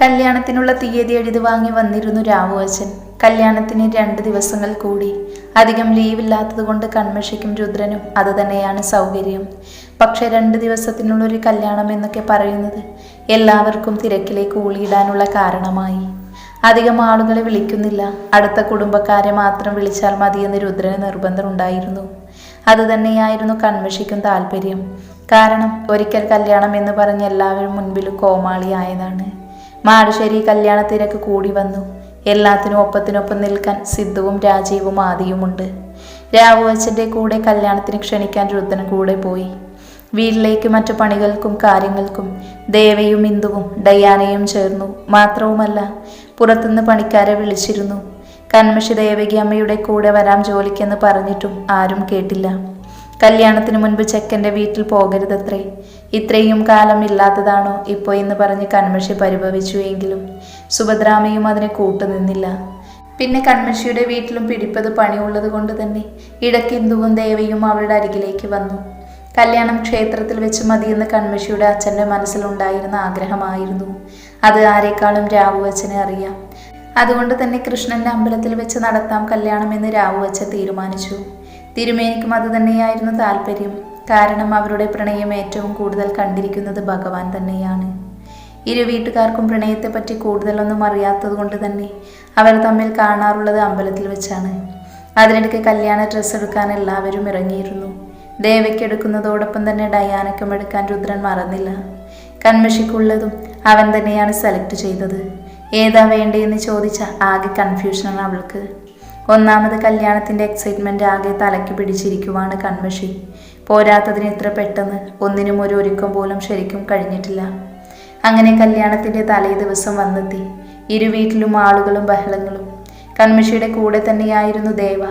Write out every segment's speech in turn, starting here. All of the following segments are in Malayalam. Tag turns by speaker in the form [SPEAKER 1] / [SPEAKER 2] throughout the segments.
[SPEAKER 1] കല്യാണത്തിനുള്ള തീയതി എഴുതി വാങ്ങി വന്നിരുന്നു രാവു അച്ഛൻ കല്യാണത്തിന് രണ്ട് ദിവസങ്ങൾ കൂടി. അധികം ലീവില്ലാത്തതുകൊണ്ട് കൺമഷിക്കും രുദ്രനും അത് തന്നെയാണ് സൗകര്യം. പക്ഷെ രണ്ട് ദിവസത്തിനുള്ളൊരു കല്യാണം എന്നൊക്കെ പറയുന്നത് എല്ലാവർക്കും തിരക്കിലേക്ക് ഊളിയിടാനുള്ള കാരണമായി. അധികം ആളുകളെ വിളിക്കുന്നില്ല. അടുത്ത കുടുംബക്കാരെ മാത്രം വിളിച്ചാൽ മതിയെന്ന് രുദ്രന് നിർബന്ധമുണ്ടായിരുന്നു അത് തന്നെയായിരുന്നു കൺമഷിക്കും താല്പര്യം കാരണം ഒരിക്കൽ കല്യാണം എന്ന് പറഞ്ഞ് എല്ലാവരും മുൻപിൽ കോമാളിയായതാണ് മാടുശ്ശേരി കല്യാണ തിരക്ക് കൂടി വന്നു. എല്ലാത്തിനും ഒപ്പത്തിനൊപ്പം നിൽക്കാൻ സിദ്ധുവും രാജീവും ആദിയുമുണ്ട്. രാവു അച്ഛന്റെ കൂടെ കല്യാണത്തിന് ക്ഷണിക്കാൻ രുദ്രൻ കൂടെ പോയി. വീട്ടിലേക്ക് മറ്റു പണികൾക്കും കാര്യങ്ങൾക്കും ദേവയും ഇന്ദുവും ഡയാനയും ചേർന്നു. മാത്രവുമല്ല പുറത്തുനിന്ന് പണിക്കാരെ വിളിച്ചിരുന്നു. കന്മഷി ദേവകി അമ്മയുടെ കൂടെ വരാം ജോലിക്കെന്ന് പറഞ്ഞിട്ടും ആരും കേട്ടില്ല. കല്യാണത്തിന് മുൻപ് ചെക്കന്റെ വീട്ടിൽ പോകരുതത്രേ. ഇത്രയും കാലം ഇല്ലാത്തതാണോ ഇപ്പോൾ എന്ന് പറഞ്ഞ് കൺമഷി പരിഭവിച്ചു എങ്കിലും സുഭദ്രാമയും അതിനെ കൂട്ടുനിന്നില്ല. പിന്നെ കൺമഷിയുടെ വീട്ടിലും പിടിപ്പത് പണിയുള്ളത് കൊണ്ട് തന്നെ ഇടയ്ക്ക് ഇന്ദുവും ദേവയും അവളുടെ അരികിലേക്ക് വന്നു. കല്യാണം ക്ഷേത്രത്തിൽ വെച്ച് മതിയെന്ന് കൺമഷിയുടെ അച്ഛന്റെ മനസ്സിലുണ്ടായിരുന്ന ആഗ്രഹമായിരുന്നു. അത് ആരെക്കാളും രാവു അച്ഛനെ അറിയാം. അതുകൊണ്ട് തന്നെ കൃഷ്ണന്റെ അമ്പലത്തിൽ വെച്ച് നടത്താം കല്യാണം എന്ന് രാവു അച്ഛൻ തീരുമാനിച്ചു. തിരുമേനിക്കും അത് തന്നെയായിരുന്നു താല്പര്യം. കാരണം അവരുടെ പ്രണയം ഏറ്റവും കൂടുതൽ കണ്ടിരിക്കുന്നത് ഭഗവാൻ തന്നെയാണ്. ഇരു വീട്ടുകാർക്കും പ്രണയത്തെപ്പറ്റി കൂടുതലൊന്നും അറിയാത്തത് കൊണ്ട് തന്നെ അവർ തമ്മിൽ കാണാറുള്ളത് അമ്പലത്തിൽ വെച്ചാണ്. അതിനിടയ്ക്ക് കല്യാണ ഡ്രസ്സ് എടുക്കാൻ എല്ലാവരും ഇറങ്ങിയിരുന്നു. ദേവയ്ക്ക് എടുക്കുന്നതോടൊപ്പം തന്നെ ഡയാനക്കും എടുക്കാൻ രുദ്രൻ മറന്നില്ല. കൺമഷിക്കുള്ളതും അവൻ തന്നെയാണ് സെലക്ട് ചെയ്തത്. ഏതാ വേണ്ടതെന്ന് ചോദിച്ച ആകെ കൺഫ്യൂഷനാണ് അവൾക്ക്. ഒന്നാമത് കല്യാണത്തിന്റെ എക്സൈറ്റ്മെന്റ് ആകെ തലയ്ക്ക് പിടിച്ചിരിക്കുവാണ് കൺമഷി. പോരാത്തതിന് ഇത്ര പെട്ടെന്ന് ഒന്നിനും ഒരു ഒരുക്കം പോലും ശരിക്കും കഴിഞ്ഞിട്ടില്ല. അങ്ങനെ കല്യാണത്തിന്റെ തലേ ദിവസം വന്നെത്തി. ഇരു വീട്ടിലും ആളുകളും ബഹളങ്ങളും. കൺമിഷിയുടെ കൂടെ തന്നെയായിരുന്നു ദേവ.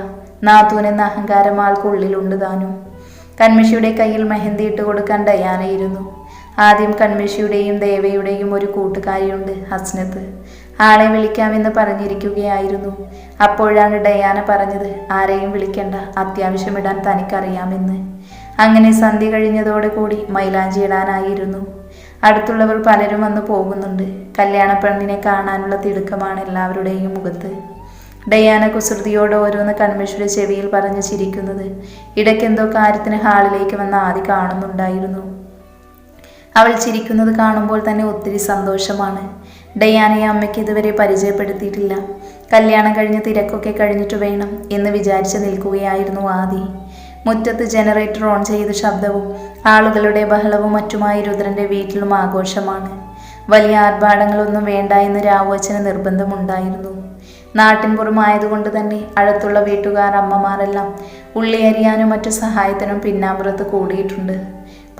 [SPEAKER 1] നാത്തൂൻ എന്ന അഹങ്കാരം ആൾക്കുള്ളിലുണ്ട് താനും. കൺമിഷിയുടെ കയ്യിൽ മെഹന്തി ഇട്ട് കൊടുക്കാൻ ഡയാനയിരുന്നു ആദ്യം കൺമിഷിയുടെയും ദേവയുടെയും ഒരു കൂട്ടുകാരിയുണ്ട് ഹസ്നത്ത്. ആളെ വിളിക്കാമെന്ന് പറഞ്ഞിരിക്കുകയായിരുന്നു. അപ്പോഴാണ് ഡയാന പറഞ്ഞത് ആരെയും വിളിക്കേണ്ട അത്യാവശ്യം ഇടാൻ തനിക്കറിയാമെന്ന്. അങ്ങനെ സന്ധ്യ കഴിഞ്ഞതോടെ കൂടി മൈലാഞ്ചി ഇടാനായിരുന്നു. അടുത്തുള്ളവർ പലരും വന്ന് പോകുന്നുണ്ട്. കല്യാണ പെണ്ണിനെ കാണാനുള്ള തിടുക്കമാണ് എല്ലാവരുടെയും മുഖത്ത്. ഡയാന കുസൃതിയോട് ഓരോന്ന് കൺമേശ്വര ചെവിയിൽ പറഞ്ഞു ചിരിക്കുന്നത് ഇടയ്ക്കെന്തോ കാര്യത്തിന് ഹാളിലേക്ക് വന്ന ആദി കാണുന്നുണ്ടായിരുന്നു. അവൾ ചിരിക്കുന്നത് കാണുമ്പോൾ തന്നെ ഒത്തിരി സന്തോഷമാണ്. ഡയാനയെ അമ്മയ്ക്ക് ഇതുവരെ പരിചയപ്പെടുത്തിയിട്ടില്ല. കല്യാണം കഴിഞ്ഞ് തിരക്കൊക്കെ കഴിഞ്ഞിട്ട് വേണം എന്ന് വിചാരിച്ച് നിൽക്കുകയായിരുന്നു ആദി. മുറ്റത്ത് ജനറേറ്റർ ഓൺ ചെയ്ത ശബ്ദവും ആളുകളുടെ ബഹളവും മറ്റുമായി രുദ്രന്റെ വീട്ടിലും ആഘോഷമാണ്. വലിയ ആർഭാടങ്ങളൊന്നും വേണ്ട എന്ന് രാവുവച്ചന് നിർബന്ധമുണ്ടായിരുന്നു. നാട്ടിൻപുറമായതുകൊണ്ട് തന്നെ അടുത്തുള്ള വീട്ടുകാർ അമ്മമാരെല്ലാം ഉള്ളി അരിയാനും മറ്റു സഹായത്തിനും പിന്നാമ്പുറത്ത് കൂടിയിട്ടുണ്ട്.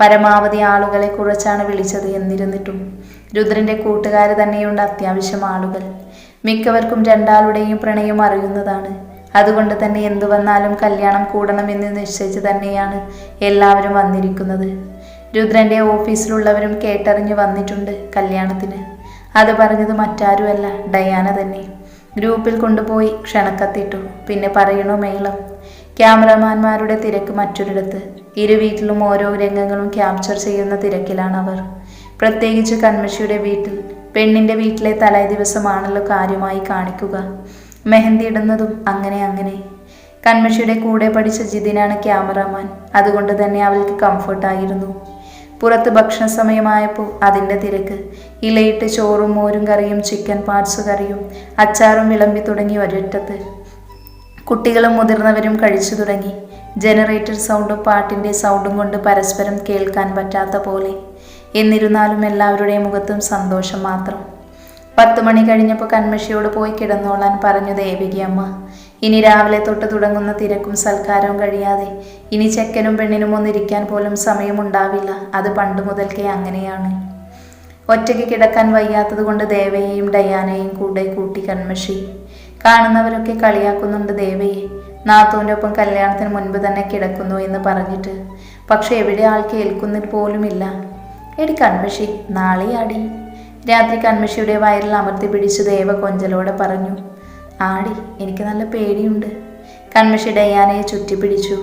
[SPEAKER 1] പരമാവധി ആളുകളെ കുറച്ചാണ് വിളിച്ചത് എന്നിരുന്നിട്ടും രുദ്രന്റെ കൂട്ടുകാർ തന്നെയുണ്ട് അത്യാവശ്യം ആളുകൾ. മിക്കവർക്കും രണ്ടാളുടെയും പ്രണയം അറിയുന്നതാണ്. അതുകൊണ്ട് തന്നെ എന്തു വന്നാലും കല്യാണം കൂടണമെന്ന് നിശ്ചയിച്ച് തന്നെയാണ് എല്ലാവരും വന്നിരിക്കുന്നത്. രുദ്രന്റെ ഓഫീസിലുള്ളവരും കേട്ടറിഞ്ഞ് വന്നിട്ടുണ്ട് കല്യാണത്തിന്. അത് പറഞ്ഞത് മറ്റാരുമല്ല ഡയാന തന്നെ. ഗ്രൂപ്പിൽ കൊണ്ടുപോയി ക്ഷണക്കത്തിട്ടു. പിന്നെ പറയണോ മേളം? ക്യാമറമാന്മാരുടെ തിരക്ക് മറ്റൊരിടത്ത്. ഇരു വീട്ടിലും ഓരോ രംഗങ്ങളും ക്യാപ്ചർ ചെയ്യുന്ന തിരക്കിലാണ് അവർ പ്രത്യേകിച്ച് കൺമഷിയുടെ വീട്ടിൽ. പെണ്ണിന്റെ വീട്ടിലെ തലേ ദിവസമാണല്ലോ കാര്യമായി കാണിക്കുക. മെഹന്തി ഇടുന്നതും അങ്ങനെ അങ്ങനെ. കൺമഷിയുടെ കൂടെ പഠിച്ച ജിതിനാണ് ക്യാമറാമാൻ. അതുകൊണ്ട് തന്നെ അവൾക്ക് കംഫർട്ടായിരുന്നു. പുറത്ത് ഭക്ഷണ സമയമായപ്പോൾ അതിന്റെ തിരക്ക്. ഇലയിട്ട് ചോറും മോരും കറിയും ചിക്കൻ പാർട്സ് കറിയും അച്ചാറും വിളമ്പി തുടങ്ങി ഒരൊറ്റത്ത്. കുട്ടികളും മുതിർന്നവരും കഴിച്ചു തുടങ്ങി. ജനറേറ്റർ സൗണ്ടും പാട്ടിന്റെ സൗണ്ടും കൊണ്ട് പരസ്പരം കേൾക്കാൻ പറ്റാത്ത പോലെ. എന്നിരുന്നാലും എല്ലാവരുടെയും മുഖത്തും സന്തോഷം മാത്രം. പത്ത് മണി കഴിഞ്ഞപ്പോൾ കൺമഷിയോട് പോയി കിടന്നോളാൻ പറഞ്ഞു ദേവികി അമ്മ ഇനി രാവിലെ തൊട്ട് തുടങ്ങുന്ന തിരക്കും സൽക്കാരവും കഴിയാതെ ഇനി ചെക്കനും പെണ്ണിനും ഒന്നിരിക്കാൻ പോലും സമയമുണ്ടാവില്ല. അത് പണ്ട് മുതൽക്കേ അങ്ങനെയാണ്. ഒറ്റയ്ക്ക് കിടക്കാൻ വയ്യാത്തത് കൊണ്ട് ദേവയെയും ഡയാനയെയും കൂടെ കൂട്ടി കൺമഷി കാണുന്നവരൊക്കെ കളിയാക്കുന്നുണ്ട് ദേവയെ. നാത്തൂന്റെ ഒപ്പം കല്യാണത്തിന് മുൻപ് തന്നെ കിടക്കുന്നു എന്ന് പറഞ്ഞിട്ട്. പക്ഷെ എവിടെ ആൾ കേൾക്കുന്നിട്ട് പോലുമില്ല. എടി കൺമഷി നാളെ രാത്രി കൺമഷിയുടെ വയറിൽ അമർത്തി പിടിച്ചു ദേവ കൊഞ്ചലോടെ പറഞ്ഞു ആടി എനിക്ക് നല്ല പേടിയുണ്ട്. കൺമഷി ഡയാനയെ ചുറ്റിപ്പിടിച്ചു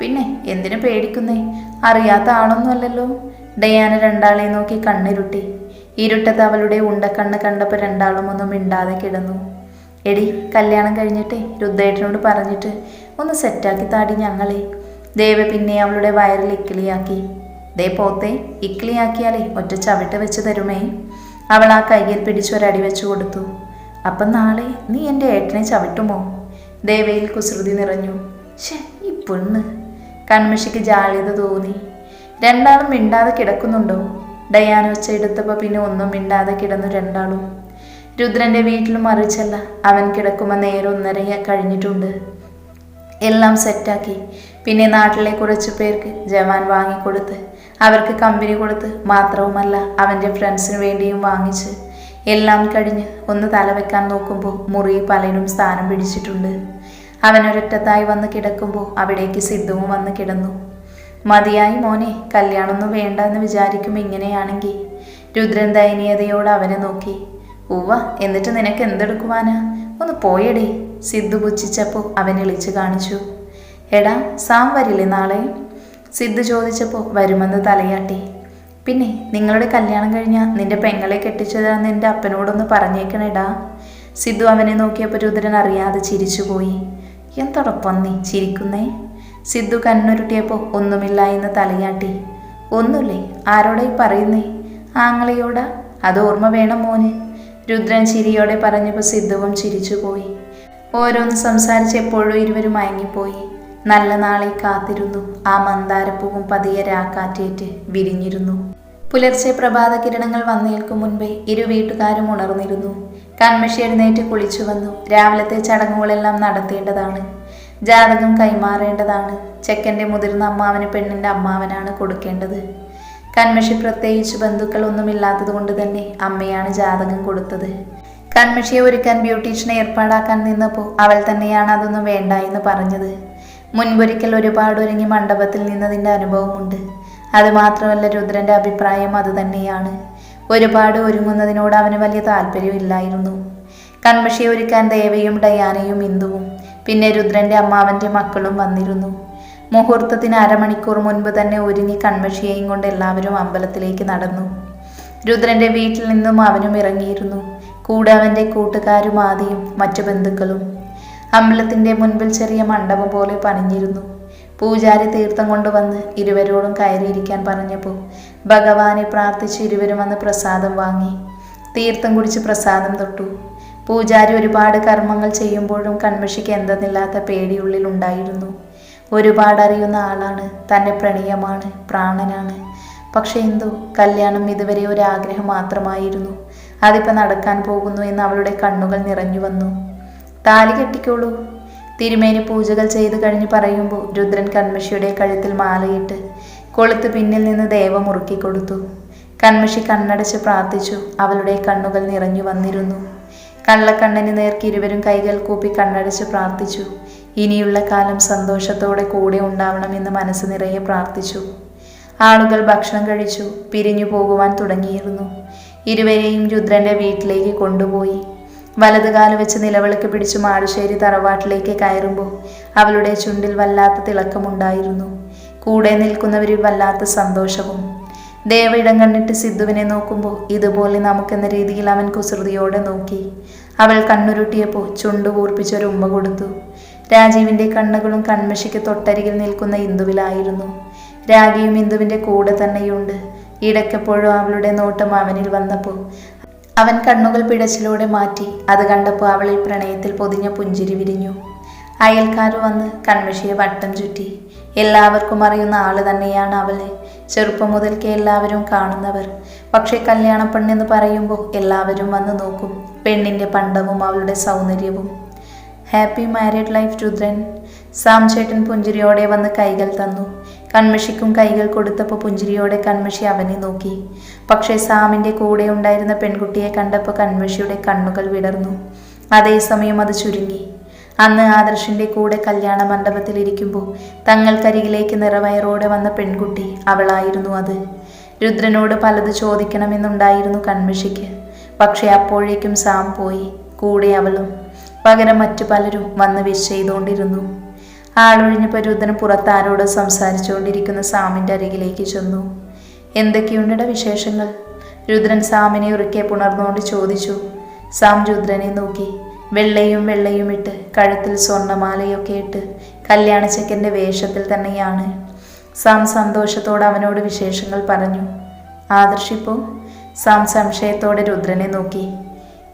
[SPEAKER 1] പിന്നെ എന്തിനു പേടിക്കുന്നേ? അറിയാത്ത ആളൊന്നുമല്ലല്ലോ. ഡയാന രണ്ടാളെ നോക്കി കണ്ണിരുട്ടി. ഇരുട്ടത്ത് അവളുടെ ഉണ്ടക്കണ്ണ് കണ്ടപ്പോൾ രണ്ടാളും ഒന്നും മിണ്ടാതെ കിടന്നു. എടി കല്യാണം കഴിഞ്ഞിട്ടേ രുദ്ധേട്ടനോട് പറഞ്ഞിട്ട് ഒന്ന് സെറ്റാക്കി താടി ഞങ്ങളെ. ദേവ പിന്നെ അവളുടെ വയറിൽ ഇക്കിളിയാക്കി. ദേ പോത്തെ ഇക്കിളിയാക്കിയാലേ ഒറ്റ ചവിട്ട് വെച്ച് തരുമേ. അവൾ ആ കയ്യിൽ പിടിച്ചൊരടി വെച്ചു കൊടുത്തു. അപ്പം നാളെ നീ എന്റെ ഏട്ടനെ ചവിട്ടുമോ? ദേവയിൽ കുസൃതി നിറഞ്ഞു. ഷേ ഈ പെണ്ണ് കൺമഷിക്ക് ജാള്യത തോന്നി. രണ്ടാളും മിണ്ടാതെ കിടക്കുന്നുണ്ടോ? ഡയാന ഒച്ച എടുത്തപ്പോൾ പിന്നെ ഒന്നും മിണ്ടാതെ കിടന്നു രണ്ടാളും. രുദ്രന്റെ വീട്ടിലും മറിച്ചല്ല അവൻ കിടക്കുമ്പോൾ നേരെ ഒന്നര കഴിഞ്ഞിട്ടുണ്ട്. എല്ലാം സെറ്റാക്കി. പിന്നെ നാട്ടിലെ കുറച്ച് പേർക്ക് ജവാൻ വാങ്ങിക്കൊടുത്ത്. അവർക്ക് കമ്പനി കൊടുത്ത് മാത്രവുമല്ല അവന്റെ ഫ്രണ്ട്സിന് വേണ്ടിയും വാങ്ങിച്ച് എല്ലാം കഴിഞ്ഞ് ഒന്ന് തലവെക്കാൻ നോക്കുമ്പോൾ മുറി പലരും സ്ഥാനം പിടിച്ചിട്ടുണ്ട്. അവനൊരൊറ്റത്തായി വന്ന് കിടക്കുമ്പോൾ അവിടേക്ക് സിദ്ധുവും വന്ന് കിടന്നു. മതിയായി മോനെ കല്യാണമൊന്നും വേണ്ട എന്ന് വിചാരിക്കും ഇങ്ങനെയാണെങ്കിൽ. രുദ്രൻ ദയനീയതയോട് അവനെ നോക്കി. ഉവ്വ എന്നിട്ട് നിനക്ക് എന്തെടുക്കുവാനാ? ഒന്ന് പോയടേ. സിദ്ധു പുച്ഛിച്ചപ്പോൾ അവൻ ഇളിച്ചു കാണിച്ചു. എടാ സാം വരില്ലേ നാളെ? സിദ്ധു ചോദിച്ചപ്പോൾ വരുമെന്ന് തലയാട്ടി. പിന്നെ നിങ്ങളുടെ കല്യാണം കഴിഞ്ഞാൽ നിന്റെ പെങ്ങളെ കെട്ടിച്ചതാന്ന് എന്റെ അപ്പനോടൊന്ന് പറഞ്ഞേക്കണേടാ. സിദ്ധു അവനെ നോക്കിയപ്പോൾ രുദ്രൻ അറിയാതെ ചിരിച്ചുപോയി. എന്തൊടൊപ്പം നീ ചിരിക്കുന്നേ? സിദ്ധു കണ്ണുരുട്ടിയപ്പോൾ ഒന്നുമില്ല എന്ന് തലയാട്ടി. ഒന്നുമില്ലേ? ആരോടായി പറയുന്നേ? ആങ്ങളയോടാ? അത് ഓർമ്മ വേണം മോന്. രുദ്രൻ ചിരിയോടെ പറഞ്ഞപ്പോൾ സിദ്ധുവും ചിരിച്ചുപോയി. ഓരോന്ന് സംസാരിച്ച് എപ്പോഴും ഇരുവരും മയങ്ങിപ്പോയി. നല്ല നാളെ കാത്തിരുന്നു. ആ മന്ദാരപ്പൂവും പതിയെ രാക്കാറ്റേറ്റ് വിരിഞ്ഞിരുന്നു. പുലർച്ചെ പ്രഭാത കിരണങ്ങൾ വന്നേൽക്കും മുൻപേ ഇരു വീട്ടുകാരും ഉണർന്നിരുന്നു. കൺമഷി എഴുന്നേറ്റ് കുളിച്ചു വന്നു. രാവിലത്തെ ചടങ്ങുകളെല്ലാം നടത്തേണ്ടതാണ്. ജാതകം കൈമാറേണ്ടതാണ്. ചെക്കന്റെ മുതിർന്ന അമ്മാവന് പെണ്ണിന്റെ അമ്മാവനാണ് കൊടുക്കേണ്ടത്. കൺമഷി പ്രത്യേകിച്ച് ബന്ധുക്കൾ ഒന്നുമില്ലാത്തത് കൊണ്ട് തന്നെ അമ്മയാണ് ജാതകം കൊടുത്തത്. കൺമഷിയെ ഒരുക്കാൻ ബ്യൂട്ടീഷ്യനെ ഏർപ്പാടാക്കാൻ നിന്നപ്പോൾ അവൾ തന്നെയാണ് അതൊന്നും വേണ്ട എന്ന് പറഞ്ഞത്. മുൻപൊരിക്കൽ ഒരുപാട് ഒരുങ്ങി മണ്ഡപത്തിൽ നിന്നതിന്റെ അനുഭവമുണ്ട്. അതുമാത്രമല്ല രുദ്രന്റെ അഭിപ്രായം അതുതന്നെയാണ് ഒരുപാട് ഒരുങ്ങുന്നതിനോട് അവന് വലിയ താല്പര്യമില്ലായിരുന്നു. കൺമഷിയെ ഒരുക്കാൻ ദേവയും ഡയാനയും ഇന്ദുവും പിന്നെ രുദ്രന്റെ അമ്മാവന്റെ മക്കളും വന്നിരുന്നു. മുഹൂർത്തത്തിന് അരമണിക്കൂർ മുൻപ് തന്നെ ഒരുങ്ങി കൺമഷിയെയും കൊണ്ട് എല്ലാവരും അമ്പലത്തിലേക്ക് നടന്നു. രുദ്രന്റെ വീട്ടിൽ നിന്നും അവനും ഇറങ്ങിയിരുന്നു. കൂടെ അവന്റെ കൂട്ടുകാരും ആദിയും മറ്റു ബന്ധുക്കളും. അമ്പലത്തിന്റെ മുൻപിൽ ചെറിയ മണ്ഡപം പോലെ പണിഞ്ഞിരുന്നു. പൂജാരി തീർത്ഥം കൊണ്ടുവന്ന് ഇരുവരോടും കയറിയിരിക്കാൻ പറഞ്ഞപ്പോൾ ഭഗവാനെ പ്രാർത്ഥിച്ച് ഇരുവരും വന്ന് പ്രസാദം വാങ്ങി. തീർത്ഥം കുടിച്ച് പ്രസാദം തൊട്ടു. പൂജാരി ഒരുപാട് കർമ്മങ്ങൾ ചെയ്യുമ്പോഴും കൺമഷിക്ക് എന്തെന്നില്ലാത്ത പേടിയുള്ളിൽ ഉണ്ടായിരുന്നു. ഒരുപാട് അറിയുന്ന ആളാണ് തന്നെ പ്രണയമാണ് പ്രാണനാണ്. പക്ഷേ എന്തോ കല്യാണം ഇതുവരെ ഒരു ആഗ്രഹം മാത്രമായിരുന്നു. അതിപ്പോൾ നടക്കാൻ പോകുന്നു എന്ന് അവളുടെ കണ്ണുകൾ നിറഞ്ഞു വന്നു. താലി കെട്ടിക്കോളൂ. തിരുമേനി പൂജകൾ ചെയ്തു കഴിഞ്ഞ് പറയുമ്പോൾ രുദ്രൻ കൺമഷിയുടെ കഴുത്തിൽ മാലയിട്ട് കൊളുത്ത് പിന്നിൽ നിന്ന് ദേവ മുറുക്കി കൊടുത്തു. കൺമഷി കണ്ണടച്ച് പ്രാർത്ഥിച്ചു. അവളുടെ കണ്ണുകൾ നിറഞ്ഞു വന്നിരുന്നു. കള്ളക്കണ്ണന് നേർക്ക് ഇരുവരും കൈകൾ കൂപ്പി കണ്ണടച്ച് പ്രാർത്ഥിച്ചു. ഇനിയുള്ള കാലം സന്തോഷത്തോടെ കൂടെ ഉണ്ടാവണമെന്ന് മനസ്സ് നിറയെ പ്രാർത്ഥിച്ചു. ആളുകൾ ഭക്ഷണം കഴിച്ചു. പിരിഞ്ഞു പോകുവാൻ തുടങ്ങിയിരുന്നു. ഇരുവരെയും രുദ്രന്റെ വീട്ടിലേക്ക് കൊണ്ടുപോയി. വലതുകാൽ വെച്ച് നിലവിളക്ക് പിടിച്ചു മാടുശ്ശേരി തറവാട്ടിലേക്ക് കയറുമ്പോൾ അവളുടെ ചുണ്ടിൽ വല്ലാത്ത തിളക്കമുണ്ടായിരുന്നു. കൂടെ നിൽക്കുന്നവരിൽ വല്ലാത്ത സന്തോഷവും. ദേവ ഇടം കണ്ടിട്ട് സിദ്ധുവിനെ നോക്കുമ്പോൾ ഇതുപോലെ നമുക്കെന്ന രീതിയിൽ അവൻ കുസൃതിയോടെ നോക്കി. അവൾ കണ്ണുരുട്ടിയപ്പോൾ ചുണ്ടു കൂർപ്പിച്ചൊരു ഉമ്മ കൊടുത്തു. രാജീവിന്റെ കണ്ണുകളും കൺമഷിക്ക് തൊട്ടരികിൽ നിൽക്കുന്ന ഇന്ദുവിലായിരുന്നു. രാഗിയും ഇന്ദുവിന്റെ കൂടെ തന്നെയുണ്ട്. ഇടയ്ക്കെപ്പോഴും അവളുടെ നോട്ടം അവനിൽ വന്നപ്പോൾ അവൻ കണ്ണുകൾ പിടച്ചിലൂടെ മാറ്റി. അത് കണ്ടപ്പോൾ അവളിൽ പ്രണയത്തിൽ പൊതിഞ്ഞ പുഞ്ചിരി വിരിഞ്ഞു. അയൽക്കാർ വന്ന് കൺമഷിയെ വട്ടം ചുറ്റി. എല്ലാവർക്കും അറിയുന്ന ആൾ തന്നെയാണ് അവളെ. ചെറുപ്പം മുതൽക്കേ എല്ലാവരും കാണുന്നവർ. പക്ഷേ കല്യാണ പെണ്ണെന്ന് പറയുമ്പോൾ എല്ലാവരും വന്ന് നോക്കും. പെണ്ണിന്റെ പണ്ടവും അവളുടെ സൗന്ദര്യവും. Happy married life Rudran Sam ചേട്ടൻ പുഞ്ചിരിയോടെ വന്ന് കൈകൾ തന്നു. കൺമഷിക്കും കൈകൾ കൊടുത്തപ്പോൾ പുഞ്ചിരിയോടെ കൺമഷി അവനെ നോക്കി. പക്ഷേ സാമിന്റെ കൂടെ ഉണ്ടായിരുന്ന പെൺകുട്ടിയെ കണ്ടപ്പോൾ കൺമഷിയുടെ കണ്ണുകൾ വിടർന്നു. അതേസമയം അത് ചുരുങ്ങി. അന്ന് ആദർശിന്റെ കൂടെ കല്യാണ മണ്ഡപത്തിൽ ഇരിക്കുമ്പോൾ തങ്ങൾക്കരികിലേക്ക് നിറവയറോടെ വന്ന പെൺകുട്ടി അവളായിരുന്നു അത്. രുദ്രനോട് പലത് ചോദിക്കണമെന്നുണ്ടായിരുന്നു കൺമഷിക്ക്. പക്ഷെ അപ്പോഴേക്കും സാം പോയി കൂടെ അവളും. പകരം മറ്റു പലരും വന്ന് വിഷ് ചെയ്തുകൊണ്ടിരുന്നു. ആളൊഴിഞ്ഞപ്പോൾ രുദ്രൻ പുറത്താരോട് സംസാരിച്ചുകൊണ്ടിരിക്കുന്ന സാമിന്റെ അരികിലേക്ക് ചെന്നു. എന്തൊക്കെയുണ്ടട വിശേഷങ്ങൾ? രുദ്രൻ സാമിനെ ഉറക്കെ പുണർന്നുകൊണ്ട് ചോദിച്ചു. സാം രുദ്രനെ നോക്കി. വെള്ളയും വെള്ളയും ഇട്ട് കഴുത്തിൽ സ്വർണമാലയൊക്കെ ഇട്ട് കല്യാണച്ചക്കന്റെ വേഷത്തിൽ തന്നെയാണ്. സാം സന്തോഷത്തോടെ അവനോട് വിശേഷങ്ങൾ പറഞ്ഞു. ആദർശിപ്പോ? സാം സംശയത്തോടെ രുദ്രനെ നോക്കി.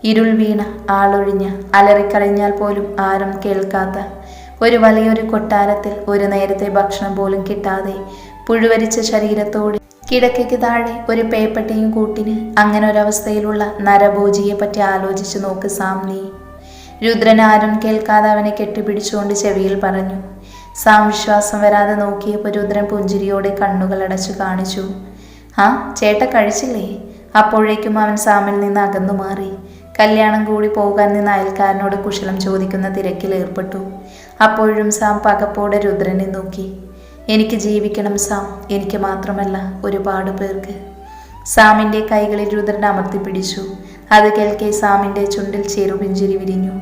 [SPEAKER 1] ഇരുൾ വീണ ആളൊഴിഞ്ഞ അലറിക്കറിഞ്ഞാൽ പോലും ആരും കേൾക്കാത്ത ഒരു വലിയൊരു കൊട്ടാരത്തിൽ ഒരു നേരത്തെ ഭക്ഷണം പോലും കിട്ടാതെ പുഴുവരിച്ച ശരീരത്തോടെ കിടക്കയ്ക്ക് താഴെ ഒരു പേപ്പട്ടിയും കൂട്ടിന് അങ്ങനെ ഒരവസ്ഥയിലുള്ള നരഭോജിയെ പറ്റി ആലോചിച്ചു നോക്ക് സാം നീ രുദ്രൻ ആരും കേൾക്കാതെ അവനെ കെട്ടിപ്പിടിച്ചുകൊണ്ട് ചെവിയിൽ പറഞ്ഞു. സാം വിശ്വാസം വരാതെ നോക്കിയപ്പോൾ രുദ്രൻ പുഞ്ചിരിയോടെ കണ്ണുകൾ അടച്ചു കാണിച്ചു. ആ ചേട്ട കഴിച്ചില്ലേ? അപ്പോഴേക്കും അവൻ സാമിൽ നിന്ന് അകന്നു മാറി. കല്യാണം കൂടി പോകാൻ നിന്ന് അയൽക്കാരനോട് കുശലം ചോദിക്കുന്ന തിരക്കിൽ ഏർപ്പെട്ടു. അപ്പോഴും സാം പകപ്പോടെ രുദ്രനെ നോക്കി. എനിക്ക് ജീവിക്കണം സാം. എനിക്ക് മാത്രമല്ല ഒരുപാട് പേർക്ക്. സാമിന്റെ കൈകളിൽ രുദ്രൻ അമർത്തി പിടിച്ചു. അത് കേൾക്കെ സാമിന്റെ ചുണ്ടിൽ ചെറുപിഞ്ചിരി വിരിഞ്ഞു.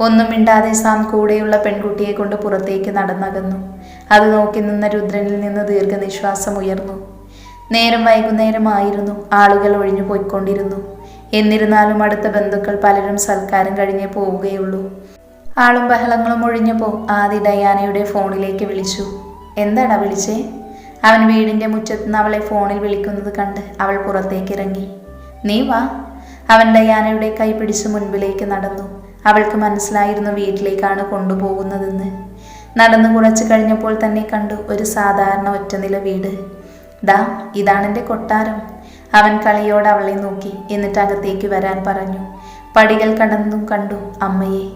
[SPEAKER 1] ഒന്നും മിണ്ടാതെ സാം കൂടെയുള്ള പെൺകുട്ടിയെ കൊണ്ട് പുറത്തേക്ക് നടന്നകന്നു. അത് നോക്കി നിന്ന രുദ്രനിൽ നിന്ന് ദീർഘനിശ്വാസം ഉയർന്നു. നേരം വൈകുന്നേരമായിരുന്നു. ആളുകൾ ഒഴിഞ്ഞു പോയിക്കൊണ്ടിരുന്നു. എന്നിരുന്നാലും അടുത്ത ബന്ധുക്കൾ പലരും സൽക്കാരം കഴിഞ്ഞേ പോവുകയുള്ളൂ. ആളും ബഹളങ്ങളും ഒഴിഞ്ഞപ്പോൾ ആദി ഡയാനയുടെ ഫോണിലേക്ക് വിളിച്ചു. എന്താടാ വിളിച്ചേ? അവൻ വീടിന്റെ മുറ്റത്തുനിന്ന് അവളെ ഫോണിൽ വിളിക്കുന്നത് കണ്ട് അവൾ പുറത്തേക്ക് ഇറങ്ങി. നീ വാ. അവൻ ഡയാനയുടെ കൈ പിടിച്ച് മുൻപിലേക്ക് നടന്നു. അവൾക്ക് മനസ്സിലായിരുന്നു വീട്ടിലേക്കാണ് കൊണ്ടുപോകുന്നതെന്ന്. നടന്നു കുറച്ച് കഴിഞ്ഞപ്പോൾ തന്നെ കണ്ടു ഒരു സാധാരണ ഒറ്റനില വീട്. ദാ ഇതാണെന്റെ കൊട്ടാരം. അവൻ കളിയോട് അവളെ നോക്കി എന്നിട്ട് അകത്തേക്ക് വരാൻ പറഞ്ഞു. പടികൾ കടന്നും കണ്ടു അമ്മയെ.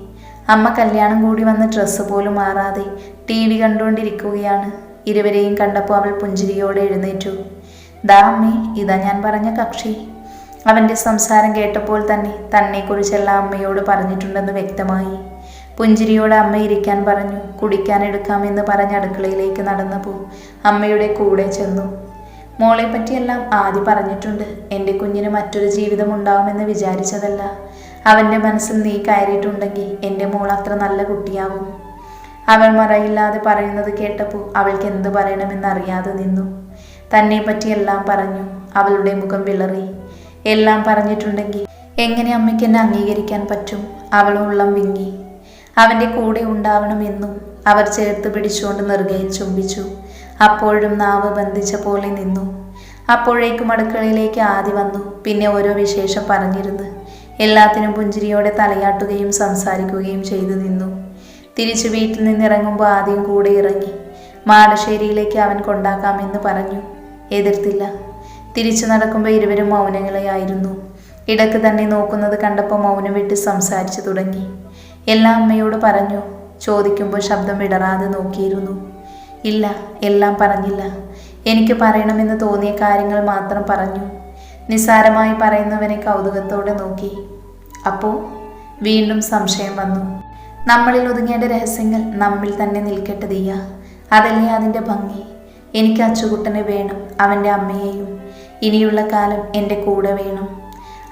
[SPEAKER 1] അമ്മ കല്യാണം കൂടി വന്ന ഡ്രസ്സ് പോലും മാറാതെ ടി വി കണ്ടുകൊണ്ടിരിക്കുകയാണ്. ഇരുവരെയും കണ്ടപ്പോൾ അവൾ പുഞ്ചിരിയോടെ എഴുന്നേറ്റു. ദാ അമ്മേ ഇതാ ഞാൻ പറഞ്ഞ കക്ഷി. അവന്റെ സംസാരം കേട്ടപ്പോൾ തന്നെ തന്നെക്കുറിച്ചെല്ലാം അമ്മയോട് പറഞ്ഞിട്ടുണ്ടെന്ന് വ്യക്തമായി. പുഞ്ചിരിയോട് അമ്മ ഇരിക്കാൻ പറഞ്ഞു കുടിക്കാൻ എടുക്കാമെന്ന് പറഞ്ഞ് അടുക്കളയിലേക്ക് നടന്നപ്പോൾ അമ്മയുടെ കൂടെ ചെന്നു. മോളെ പറ്റിയെല്ലാം ആദ്യ പറഞ്ഞിട്ടുണ്ട്. എന്റെ കുഞ്ഞിന് മറ്റൊരു ജീവിതം ഉണ്ടാവുമെന്ന് വിചാരിച്ചതല്ല. അവന്റെ മനസ്സിൽ നീ കയറിയിട്ടുണ്ടെങ്കിൽ എന്റെ മോൾ അത്ര നല്ല കുട്ടിയാവും അവൾ മറയില്ലാതെ പറയുന്നത് കേട്ടപ്പോൾ അവൾക്ക് എന്ത് പറയണമെന്ന് അറിയാതെ നിന്നു. തന്നെ പറ്റിയെല്ലാം പറഞ്ഞു. അവളുടെ മുഖം വിളറി. എല്ലാം പറഞ്ഞിട്ടുണ്ടെങ്കിൽ എങ്ങനെ അമ്മയ്ക്ക് എന്നെ അംഗീകരിക്കാൻ പറ്റും? അവൾ ഉള്ളം വിങ്ങി. അവന്റെ കൂടെ ഉണ്ടാവണമെന്നും അവർ ചേർത്ത് പിടിച്ചുകൊണ്ട് നെറുകയിൽ ചുംബിച്ചു. അപ്പോഴും നാവ് ബന്ധിച്ച പോലെ നിന്നു. അപ്പോഴേക്കും അടുക്കളയിലേക്ക് ആദ്യ വന്നു. പിന്നെ ഓരോ വിശേഷം പറഞ്ഞിരുന്നു. എല്ലാത്തിനും പുഞ്ചിരിയോടെ തലയാട്ടുകയും സംസാരിക്കുകയും ചെയ്തു നിന്നു. തിരിച്ചു വീട്ടിൽ നിന്നിറങ്ങുമ്പോൾ ആദ്യം കൂടെ ഇറങ്ങി. മാടശ്ശേരിയിലേക്ക് അവൻ കൊണ്ടാക്കാമെന്ന് പറഞ്ഞു. എതിർത്തില്ല. തിരിച്ചു നടക്കുമ്പോൾ ഇരുവരും മൗനങ്ങളെയായിരുന്നു. ഇടയ്ക്ക് തന്നെ നോക്കുന്നത് കണ്ടപ്പോൾ മൗനം വിട്ട് സംസാരിച്ചു തുടങ്ങി. എല്ലാം അമ്മയോട് പറഞ്ഞു. ചോദിക്കുമ്പോൾ ശബ്ദം വിടറാതെ നോക്കിയിരുന്നു. ഇല്ല എല്ലാം പറഞ്ഞില്ല. എനിക്ക് പറയണമെന്ന് തോന്നിയ കാര്യങ്ങൾ മാത്രം പറഞ്ഞു. നിസ്സാരമായി പറയുന്നവനെ കൗതുകത്തോടെ നോക്കി. അപ്പോൾ വീണ്ടും സംശയം വന്നു. നമ്മളിൽ ഒതുങ്ങേണ്ട രഹസ്യങ്ങൾ നമ്മിൽ തന്നെ നിൽക്കട്ടെ ദിയ. അതല്ലേ അതിന്റെ ഭംഗി? എനിക്ക് അച്ചുകുട്ടനെ വേണം അവന്റെ അമ്മയെയും. ഇനിയുള്ള കാലം എന്റെ കൂടെ വേണം.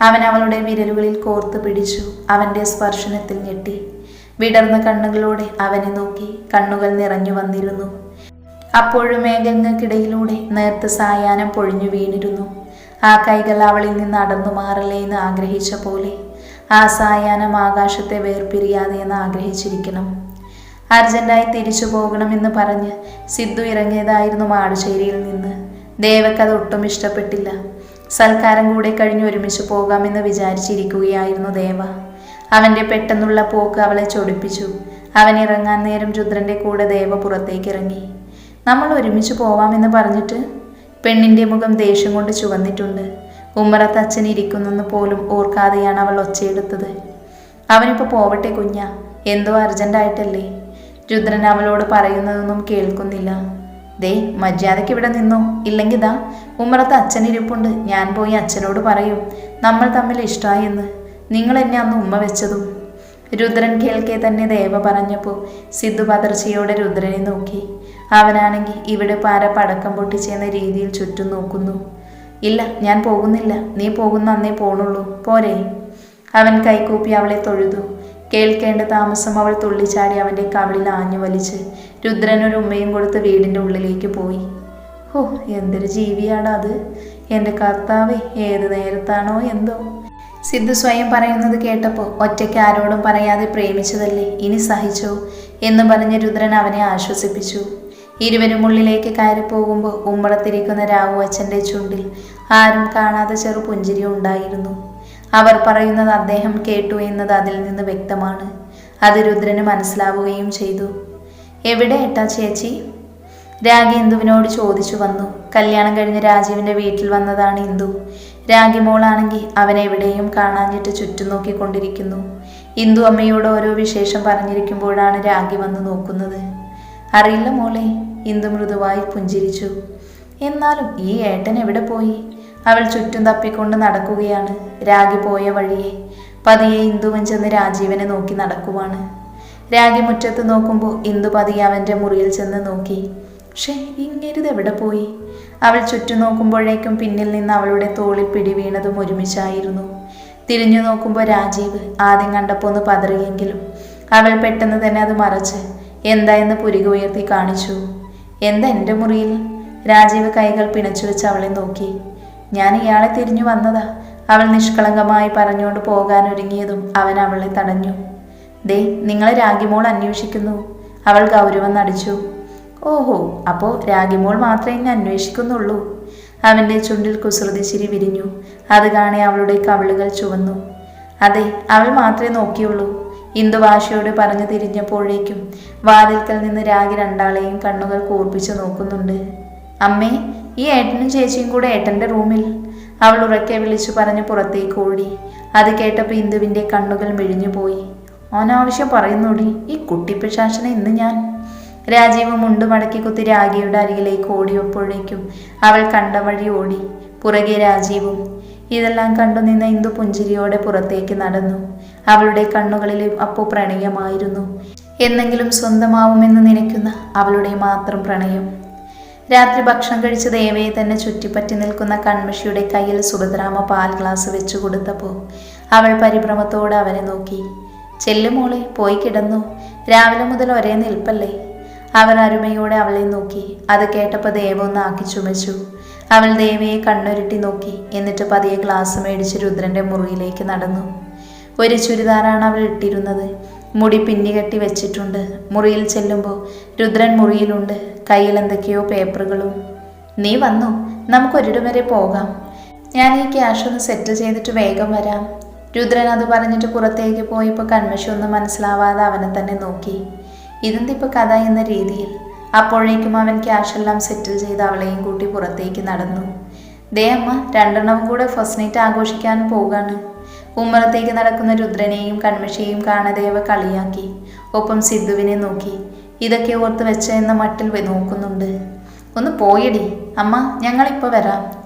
[SPEAKER 1] അവൻ അവളുടെ വിരലുകളിൽ കോർത്ത് പിടിച്ചു അവന്റെ സ്പർശനത്തിൽ ഞെട്ടി. വിടർന്ന കണ്ണുകളോടെ അവനെ നോക്കി കണ്ണുകൾ നിറഞ്ഞു വന്നിരുന്നു. അപ്പോഴും മേഘങ്ങൾക്കിടയിലൂടെ നേർത്ത സായാഹ്നം പൊഴിഞ്ഞു വീണിരുന്നു. ആ കൈകൾ അവളിൽ നിന്ന് അടന്നു മാറലേ എന്ന് ആഗ്രഹിച്ച പോലെ ആ സായാഹ്നം ആകാശത്തെ വേർപിരിയാതെ എന്ന് ആഗ്രഹിച്ചിരിക്കണം. അർജന്റായി തിരിച്ചു പോകണമെന്ന് പറഞ്ഞ് സിദ്ധു ഇറങ്ങിയതായിരുന്നു മാടുശ്ശേരിയിൽ നിന്ന്. ദേവക്കത് ഒട്ടും ഇഷ്ടപ്പെട്ടില്ല. സൽക്കാരം കൂടെ കഴിഞ്ഞ് ഒരുമിച്ച് പോകാമെന്ന് വിചാരിച്ചിരിക്കുകയായിരുന്നു ദേവ. അവന്റെ പെട്ടെന്നുള്ള പോക്ക് അവളെ ചൊടിപ്പിച്ചു. അവൻ ഇറങ്ങാൻ നേരം രുദ്രന്റെ കൂടെ ദേവ പുറത്തേക്ക് ഇറങ്ങി നമ്മൾ ഒരുമിച്ച് പോവാമെന്ന് പറഞ്ഞിട്ട് പെണ്ണിന്റെ മുഖം ദേഷ്യം കൊണ്ട് ചുവന്നിട്ടുണ്ട്. ഉമ്മറത്ത് അച്ഛൻ ഇരിക്കുന്നെന്ന് പോലും ഓർക്കാതെയാണ് അവൾ ഒച്ചയെടുത്തത്. അവനിപ്പോൾ പോവട്ടെ കുഞ്ഞ എന്തോ അർജന്റായിട്ടല്ലേ രുദ്രൻ അവളോട് പറയുന്നതൊന്നും കേൾക്കുന്നില്ല. ദേ മര്യാദയ്ക്ക് ഇവിടെ നിന്നോ? ഇല്ലെങ്കിൽ ദാ ഉമ്മറത്ത് അച്ഛൻ ഇരിപ്പുണ്ട്. ഞാൻ പോയി അച്ഛനോട് പറയും നമ്മൾ തമ്മിൽ ഇഷ്ടമായെന്ന് നിങ്ങൾ എന്നെ അന്ന് ഉമ്മ വെച്ചതും. രുദ്രൻ കേൾക്കെ തന്നെ ദേവ പറഞ്ഞപ്പോൾ സിദ്ധു പതർച്ചയോടെ രുദ്രനെ നോക്കി. അവനാണെങ്കിൽ ഇവിടെ പാര പടക്കം പൊട്ടിച്ചെന്ന രീതിയിൽ ചുറ്റും നോക്കുന്നു. ഇല്ല ഞാൻ പോകുന്നില്ല. നീ പോകുന്ന അന്നേ പോണുള്ളൂ. പോരെ. അവൻ കൈകൂപ്പി അവളെ തൊഴുതു. കേൾക്കേണ്ട താമസം അവൾ തുള്ളിച്ചാടി അവന്റെ കവിളിൽ ആഞ്ഞു വലിച്ച് രുദ്രനൊരു ഉമ്മയും കൊടുത്ത് വീടിന്റെ ഉള്ളിലേക്ക് പോയി. ഓ എന്തൊരു ജീവിയാടാ അത്. എന്റെ കർത്താവ് ഏത് നേരത്താണോ എന്തോ. സിദ്ധു സ്വയം പറയുന്നത് കേട്ടപ്പോൾ ഒറ്റയ്ക്ക് ആരോടും പറയാതെ പ്രേമിച്ചതല്ലേ? ഇനി സഹിച്ചോ? എന്ന് പറഞ്ഞ് രുദ്രൻ അവനെ ആശ്വസിപ്പിച്ചു. ഇരുവരും ഉള്ളിലേക്ക് കയറി പോകുമ്പോൾ ഉമ്മറത്തിരിക്കുന്ന രാവു അച്ഛന്റെ ചുണ്ടിൽ ആരും കാണാതെ ചെറു പുഞ്ചിരി ഉണ്ടായിരുന്നു. അവർ പറയുന്നത് അദ്ദേഹം കേട്ടു എന്നത് അതിൽ നിന്ന് വ്യക്തമാണ്. അത് രുദ്രന് മനസ്സിലാവുകയും ചെയ്തു. എവിടെ ഏട്ടാ ചേച്ചി? രാഗി ഇന്ദുവിനോട് ചോദിച്ചു വന്നു. കല്യാണം കഴിഞ്ഞ് രാജീവിന്റെ വീട്ടിൽ വന്നതാണ് ഇന്ദു. രാഗി മോളാണെങ്കിൽ അവനെ എവിടെയും കാണാഞ്ഞിട്ട് ചുറ്റും നോക്കിക്കൊണ്ടിരിക്കുന്നു. ഇന്ദു അമ്മയോട് ഓരോ വിശേഷം പറഞ്ഞിരിക്കുമ്പോഴാണ് രാഗി വന്ന് നോക്കുന്നത്. അറിയില്ല മോളെ. ഇന്ദു മൃദുവായി പുഞ്ചിരിച്ചു. എന്നാലും ഈ ഏട്ടൻ എവിടെ പോയി? അവൾ ചുറ്റും തപ്പിക്കൊണ്ട് നടക്കുകയാണ്. രാഗി പോയ വഴിയെ. പതിയെ ഇന്ദുവൻ ചെന്ന് രാജീവനെ നോക്കി നടക്കുവാണ്. രാഗി മുറ്റത്ത് നോക്കുമ്പോൾ ഇന്ദു പതിയെ അവന്റെ മുറിയിൽ ചെന്ന് നോക്കി. പക്ഷേ ഇങ്ങരുത് എവിടെ പോയി? അവൾ ചുറ്റും നോക്കുമ്പോഴേക്കും പിന്നിൽ നിന്ന് അവളുടെ തോളിൽ പിടി വീണതും ഒരുമിച്ചായിരുന്നു. തിരിഞ്ഞു നോക്കുമ്പോൾ രാജീവ് ആദ്യം കണ്ടപ്പോൾ ഒന്ന് പതറിയെങ്കിലും അവൾ പെട്ടെന്ന് തന്നെ അത് മറച്ച് എന്താ എന്ന് പുരികുയർത്തി കാണിച്ചു. എന്താ എന്റെ മുറിയിൽ? രാജീവ് കൈകൾ പിണച്ചു വെച്ച് അവളെ നോക്കി. ഞാൻ ഇയാളെ തിരിഞ്ഞു വന്നതാ. അവൾ നിഷ്കളങ്കമായി പറഞ്ഞുകൊണ്ട് പോകാൻ ഒരുങ്ങിയതും അവൻ അവളെ തടഞ്ഞു. ദേ നിങ്ങളെ രാഗിമോൾ അന്വേഷിക്കുന്നു. അവൾ ഗൗരവം നടിച്ചു. ഓഹോ അപ്പോൾ രാഗിമോൾ മാത്രമേ എന്നെ അന്വേഷിക്കുന്നുള്ളൂ. അവന്റെ ചുണ്ടിൽ കുസൃതി ചിരി വിരിഞ്ഞു. അത് കാണെ അവളുടെ കവിളുകൾ ചുവന്നു. അതെ അവൾ മാത്രമേ നോക്കിയുള്ളൂ. ഇന്ദു ഭാഷയോട് പറഞ്ഞു തിരിഞ്ഞപ്പോഴേക്കും വാതിൽക്കൽ നിന്ന് രാഗി രണ്ടാളെയും കണ്ണുകൾ കൂർപ്പിച്ചു നോക്കുന്നുണ്ട്. അമ്മേ ഈ ഏട്ടനും ചേച്ചിയും കൂടെ ഏട്ടന്റെ റൂമിൽ. അവൾ ഉറക്കെ വിളിച്ചു പറഞ്ഞ് പുറത്തേക്ക് ഓടി. അത് കേട്ടപ്പോൾ ഇന്ദുവിന്റെ കണ്ണുകൾ മെഴിഞ്ഞുപോയി ഓനാവശ്യം പറയുന്നോടി ഈ കുട്ടിപ്പിശാശനെ ഇന്ന് ഞാൻ. രാജീവ് മുണ്ട് മടക്കി കുത്തി രാഗിയുടെ അരികിലേക്ക് ഓടിയപ്പോഴേക്കും അവൾ കണ്ട വഴി ഓടി. പുറകെ രാജീവും. ഇതെല്ലാം കണ്ടു നിന്ന ഇന്ദു പുഞ്ചിരിയോടെ പുറത്തേക്ക് നടന്നു. അവളുടെ കണ്ണുകളിലും അപ്പോൾ പ്രണയമായിരുന്നു. എന്നെങ്കിലും സ്വന്തമാവുമെന്ന് നനയ്ക്കുന്ന അവളുടെ മാത്രം പ്രണയം. രാത്രി ഭക്ഷണം കഴിച്ച ദേവയെ തന്നെ ചുറ്റിപ്പറ്റി നിൽക്കുന്ന കൺമഷിയുടെ കയ്യിൽ സുഭദ്രാമ പാൽ ഗ്ലാസ് വെച്ചു കൊടുത്തപ്പോൾ അവൾ പരിഭ്രമത്തോടെ അവനെ നോക്കി. ചെല്ലുമോളെ പോയി കിടന്നു. രാവിലെ മുതൽ ഒരേ നിൽപ്പല്ലേ? അവൻ അരുമയോടെ അവളെ നോക്കി. അത് കേട്ടപ്പോൾ ദേവ ഒന്ന് ആക്കി ചുമച്ചു. അവൾ ദേവയെ കണ്ണുരുട്ടി നോക്കി. എന്നിട്ട് പതിയെ ഗ്ലാസ് മേടിച്ച് രുദ്രന്റെ മുറിയിലേക്ക് നടന്നു. ഒരു ചുരിദാറാണ് അവൾ ഇട്ടിരുന്നത്. മുടി പിന്നികെട്ടി വെച്ചിട്ടുണ്ട്. മുറിയിൽ ചെല്ലുമ്പോൾ രുദ്രൻ മുറിയിലുണ്ട്. കയ്യിൽ എന്തൊക്കെയോ പേപ്പറുകളും. നീ വന്നു? നമുക്കൊരിടം വരെ പോകാം. ഞാൻ ഈ ക്യാഷ് ഒന്ന് സെറ്റിൽ ചെയ്തിട്ട് വേഗം വരാം. രുദ്രൻ അത് പറഞ്ഞിട്ട് പുറത്തേക്ക് പോയപ്പോൾ കൺമശി ഒന്നും മനസ്സിലാവാതെ അവനെ തന്നെ നോക്കി. ഇതെന്തിപ്പോൾ കഥ എന്ന രീതിയിൽ? അപ്പോഴേക്കും അവൻ ക്യാഷ് എല്ലാം സെറ്റിൽ ചെയ്ത് അവളെയും കൂട്ടി പുറത്തേക്ക് നടന്നു. ദേ അമ്മ രണ്ടെണ്ണവും കൂടെ ഫസ്റ്റ് നൈറ്റ് ആഘോഷിക്കാൻ പോകാണ്. ഉമ്മറത്തേക്ക് നടക്കുന്ന രുദ്രനെയും കൺമഷിയെയും കാണദേവ കളിയാക്കി. ഒപ്പം സിദ്ധുവിനെ നോക്കി. ഇതൊക്കെ ഓർത്ത് വെച്ച എന്ന മട്ടിൽ നോക്കുന്നുണ്ട്. ഒന്ന് പോയടി. അമ്മ ഞങ്ങളിപ്പോൾ വരാം.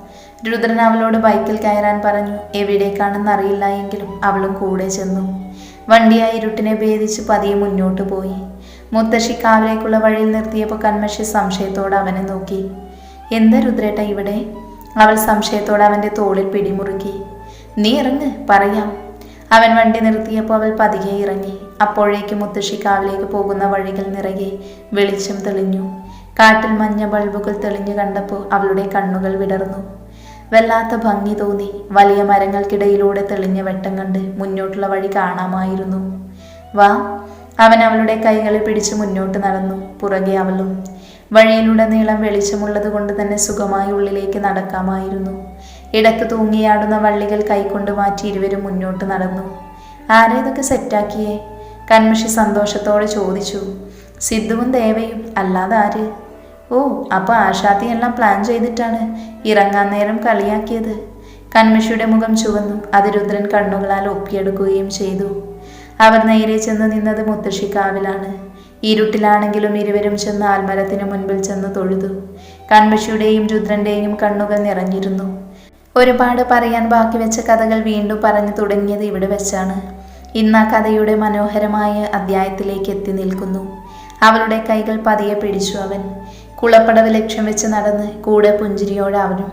[SPEAKER 1] രുദ്രൻ അവളോട് ബൈക്കിൽ കയറാൻ പറഞ്ഞു. എവിടേക്കാണെന്ന് അറിയില്ല എങ്കിലും അവളും കൂടെ ചെന്നു. വണ്ടിയായി ഇരുട്ടിനെ ഭേദിച്ച് പതിയെ മുന്നോട്ട് പോയി. മുത്തശ്ശി കാവിലേക്കുള്ള വഴിയിൽ നിർത്തിയപ്പോൾ കൺമഷി സംശയത്തോടെ അവനെ നോക്കി. എന്താ രുദ്രേട്ട ഇവിടെ? അവൾ സംശയത്തോടെ അവന്റെ തോളിൽ പിടിമുറുക്കി. നീ ഇറങ്ങ് പറയാം. അവൻ വണ്ടി നിർത്തിയപ്പോൾ അവൾ പതിയെ ഇറങ്ങി. അപ്പോഴേക്ക് മുത്തശ്ശി കാവിലേക്ക് പോകുന്ന വഴികൾ നിറയെ വെളിച്ചം തെളിഞ്ഞു. കാട്ടിൽ മഞ്ഞ ബൾബുകൾ തെളിഞ്ഞു കണ്ടപ്പോൾ അവളുടെ കണ്ണുകൾ വിടർന്നു. വല്ലാത്ത ഭംഗി തോന്നി. വലിയ മരങ്ങൾക്കിടയിലൂടെ തെളിഞ്ഞ വെട്ടം കണ്ട് മുന്നോട്ടുള്ള വഴി കാണാമായിരുന്നു. വാ. അവൻ അവളുടെ കൈകളെ പിടിച്ച് മുന്നോട്ട് നടന്നു. പുറകെ അവളും വഴിയിലുടനീളം വെളിച്ചമുള്ളത് കൊണ്ട് തന്നെ സുഖമായി ഉള്ളിലേക്ക് നടക്കാമായിരുന്നു. ഇടയ്ക്ക് തൂങ്ങിയാടുന്ന വള്ളികൾ കൈകൊണ്ട് മാറ്റി ഇരുവരും മുന്നോട്ട് നടന്നു. ആരെ ഇതൊക്കെ സെറ്റാക്കിയേ? കൺമഷി സന്തോഷത്തോടെ ചോദിച്ചു. സിദ്ധുവും ദേവയും അല്ലാതെ ആര്? ഓ അപ്പോൾ ആഷാദി എല്ലാം പ്ലാൻ ചെയ്തിട്ടാണ് ഇറങ്ങാൻ നേരം കളിയാക്കിയത്. കൺമഷിയുടെ മുഖം ചുവന്നു. അത് രുദ്രൻ കണ്ണുകളാൽ ഒപ്പിയെടുക്കുകയും ചെയ്തു. അവർ നേരെ ചെന്ന് നിന്നത് മുത്തശ്ശിക്കാവിലാണ്. ഇരുട്ടിലാണെങ്കിലും ഇരുവരും ചെന്ന് ആൽമരത്തിന് മുൻപിൽ ചെന്ന് തൊഴുതു. കൺമഷിയുടെയും രുദ്രന്റെയും കണ്ണുകൾ നിറഞ്ഞിരുന്നു. ഒരുപാട് പറയാൻ ബാക്കി വെച്ച കഥകൾ വീണ്ടും പറഞ്ഞു തുടങ്ങിയത് ഇവിടെ വെച്ചാണ്. ഇന്ന് ആ കഥയുടെ മനോഹരമായ അധ്യായത്തിലേക്ക് എത്തി നിൽക്കുന്നു. അവളുടെ കൈകൾ പതിയെ പിടിച്ചു അവൻ. കുളപ്പടവ് ലക്ഷ്യം വെച്ച് നടന്ന് കൂടെ പുഞ്ചിരിയോടെ അവനും.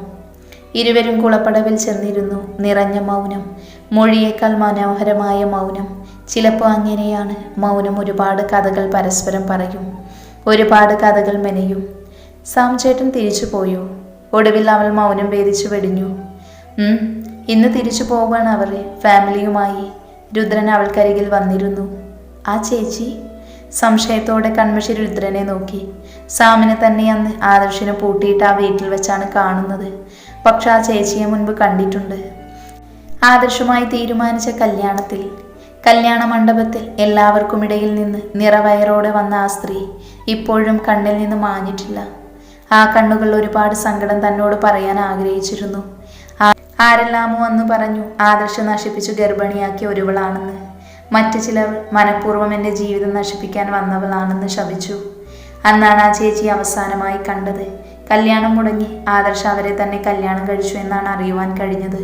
[SPEAKER 1] ഇരുവരും കുളപ്പടവിൽ ചെന്നിരുന്നു നിറഞ്ഞ മൗനം. മൊഴിയേക്കാൾ മനോഹരമായ മൗനം. ചിലപ്പോൾ അങ്ങനെയാണ് മൗനം ഒരുപാട് കഥകൾ പരസ്പരം പറയും. ഒരുപാട് കഥകൾ മെനയും. സാം ചേട്ടൻ തിരിച്ചു പോയോ? ഒടുവിൽ അവൾ മൗനം ഭേദിച്ചു വെടിഞ്ഞു. ഇന്ന് തിരിച്ചു പോവുകയാണ് അവർ ഫാമിലിയുമായി. രുദ്രൻ അവൾക്കരികിൽ വന്നിരുന്നു. ആ ചേച്ചി? സംശയത്തോടെ കൺമഷി രുദ്രനെ നോക്കി. സാമിനെ തന്നെ അന്ന് ആദർശിനെ പൂട്ടിയിട്ട് ആ വീട്ടിൽ വെച്ചാണ് കാണുന്നത്. പക്ഷെ ആ ചേച്ചിയെ മുൻപ് കണ്ടിട്ടുണ്ട്. ആദർശമായി തീരുമാനിച്ച കല്യാണത്തിൽ. കല്യാണ മണ്ഡപത്തിൽ എല്ലാവർക്കും ഇടയിൽ നിന്ന് നിറവയറോടെ വന്ന ആ സ്ത്രീ ഇപ്പോഴും കണ്ണിൽ നിന്ന് മാഞ്ഞിട്ടില്ല. ആ കണ്ണുകൾ ഒരുപാട് സങ്കടം തന്നോട് പറയാൻ ആഗ്രഹിച്ചിരുന്നു. ആരെല്ലാമോ അന്ന് പറഞ്ഞു ആദർശം നശിപ്പിച്ചു ഗർഭിണിയാക്കിയ ഒരുവളാണെന്ന്. മറ്റു ചിലർ മനഃപൂർവം എന്റെ ജീവിതം നശിപ്പിക്കാൻ വന്നവളാണെന്ന് ശപിച്ചു. അന്നാണ് ആ ചേച്ചി അവസാനമായി കണ്ടത്. കല്യാണം മുടങ്ങി ആദർശ അവരെ തന്നെ കല്യാണം കഴിച്ചു എന്നാണ് അറിയുവാൻ കഴിഞ്ഞത്.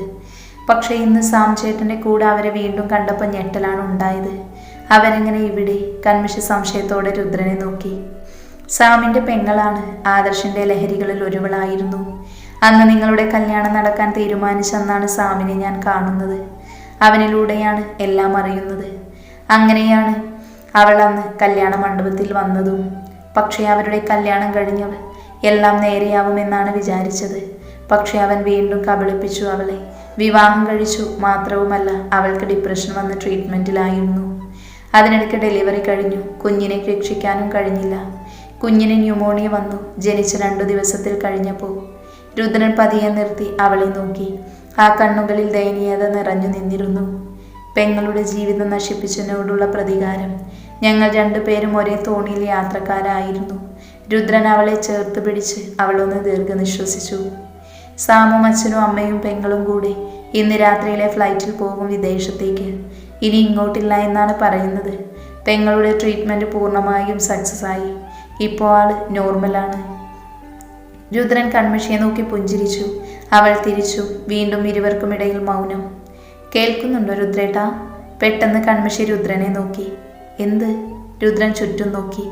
[SPEAKER 1] പക്ഷേ ഇന്ന് സാം ചേട്ടന്റെ കൂടെ അവരെ വീണ്ടും കണ്ടപ്പോൾ ഞെട്ടലാണ് ഉണ്ടായത്. അവരെങ്ങനെ ഇവിടെ? കൺമിഷ സംശയത്തോടെ രുദ്രനെ നോക്കി. സാമിന്റെ പെങ്ങളാണ്. ആദർശിന്റെ ലഹരികളിൽ ഒരുവളായിരുന്നു. അന്ന് നിങ്ങളുടെ കല്യാണം നടക്കാൻ തീരുമാനിച്ചെന്നാണ് സാമിനെ ഞാൻ കാണുന്നത്. അവനിലൂടെയാണ് എല്ലാം അറിയുന്നത്. അങ്ങനെയാണ് അവൾ അന്ന് കല്യാണ മണ്ഡപത്തിൽ വന്നതും. പക്ഷേ അവരുടെ കല്യാണം കഴിഞ്ഞവൾ എല്ലാം നേരെയാവുമെന്നാണ് വിചാരിച്ചത്. പക്ഷേ അവൻ വീണ്ടും കബളിപ്പിച്ചു അവളെ. വിവാഹം കഴിച്ചു മാത്രവുമല്ല അവൾക്ക് ഡിപ്രഷൻ വന്ന് ട്രീറ്റ്മെന്റിലായിരുന്നു അതിനിടയ്ക്ക് ഡെലിവറി കഴിഞ്ഞു. കുഞ്ഞിനെ രക്ഷിക്കാനും കഴിഞ്ഞില്ല. കുഞ്ഞിന് ന്യൂമോണിയ വന്നു. ജനിച്ച രണ്ടു ദിവസത്തിൽ കഴിഞ്ഞപ്പോൾ രുദ്രൻ പതിയെ നിർത്തി അവളെ നോക്കി. ആ കണ്ണുകളിൽ ദയനീയത നിറഞ്ഞു നിന്നിരുന്നു. പെങ്ങളുടെ ജീവിതം നശിപ്പിച്ചതിനോടുള്ള പ്രതികാരം. ഞങ്ങൾ രണ്ടുപേരും ഒരേ തോണിയിൽ യാത്രക്കാരായിരുന്നു. രുദ്രൻ അവളെ ചേർത്ത് പിടിച്ച് അവളൊന്ന് ദീർഘനിശ്വസിച്ചു. സാമും അച്ഛനും അമ്മയും പെങ്ങളും കൂടെ ഇന്ന് രാത്രിയിലെ ഫ്ലൈറ്റിൽ പോകും വിദേശത്തേക്ക്. ഇനി ഇങ്ങോട്ടില്ല എന്നാണ് പറയുന്നത്. പെങ്ങളുടെ ട്രീറ്റ്മെന്റ് പൂർണമായും സക്സസ് ആയി ഇപ്പോൾ ആൾ നോർമലാണ്. രുദ്രൻ കൺമഷിയെ നോക്കി പുഞ്ചിരിച്ചു. അവൾ തിരിച്ചു. വീണ്ടും ഇരുവർക്കുമിടയിൽ മൗനം. കേൾക്കുന്നുണ്ടോ രുദ്രേട്ട? പെട്ടെന്ന് കൺമിഷി രുദ്രനെ നോക്കി. എന്ത്? രുദ്രൻ ചുറ്റും നോക്കി.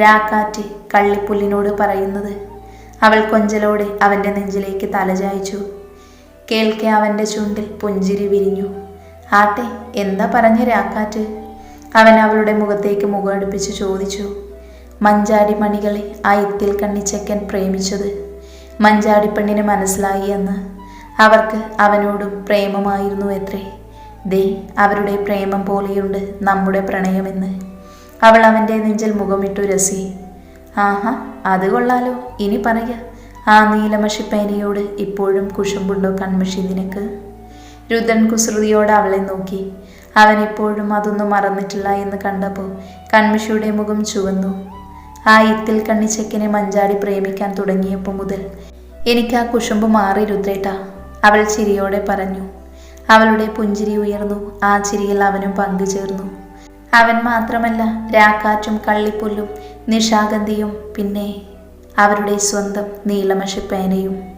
[SPEAKER 1] രാക്കാറ്റ് കള്ളിപ്പുല്ലിനോട് പറയുന്നത്. അവൾ കൊഞ്ചലോടെ അവന്റെ നെഞ്ചിലേക്ക് തലചായിച്ചു കേൾക്കെ അവന്റെ ചുണ്ടിൽ പുഞ്ചിരി വിരിഞ്ഞു. ആട്ടെ എന്താ പറഞ്ഞ രാക്കാറ്റ്? അവൻ അവളുടെ മുഖത്തേക്ക് മുഖം അടുപ്പിച്ച് ചോദിച്ചു. മഞ്ചാടി മണികളെ ആ ഇത്തിൽ കണ്ണിച്ചക്കൻ പ്രേമിച്ചത് മഞ്ചാടി പെണ്ണിന് മനസ്സിലായി എന്ന്. അവർക്ക് അവനോടും പ്രേമമായിരുന്നു എത്രേ ദേ അവരുടെ പ്രേമം പോലെയുണ്ട് നമ്മുടെ പ്രണയമെന്ന്. അവൾ അവന്റെ നെഞ്ചിൽ മുഖമിട്ടു രസി. ആഹാ അത് കൊള്ളാലോ. ഇനി പറയ ആ നീലമഷിപ്പേനയോട് ഇപ്പോഴും കുശുമ്പുണ്ടോ കൺമഷി നിനക്ക്? രുദ്രൻ കുസൃതിയോട് അവളെ നോക്കി. അവൻ ഇപ്പോഴും അതൊന്നും മറന്നിട്ടില്ല എന്ന് കണ്ടപ്പോൾ കൺമിഷിയുടെ മുഖം ചുവന്നു. ആ ഇത്തിൽ കണ്ണിച്ചെക്കിനെ മഞ്ചാടി പ്രേമിക്കാൻ തുടങ്ങിയപ്പോൾ മുതൽ എനിക്ക് ആ കുശുമ്പ് മാറി രുദ്രേട്ട. അവൾ ചിരിയോടെ പറഞ്ഞു. അവളുടെ പുഞ്ചിരി ഉയർന്നു. ആ ചിരിയിൽ അവനും പങ്കുചേർന്നു അവൻ മാത്രമല്ല രാക്കാറ്റും കള്ളിപ്പുല്ലും നിഷാഗന്ധിയും പിന്നെ അവരുടെ സ്വന്തം നീലമഷിപ്പേനയും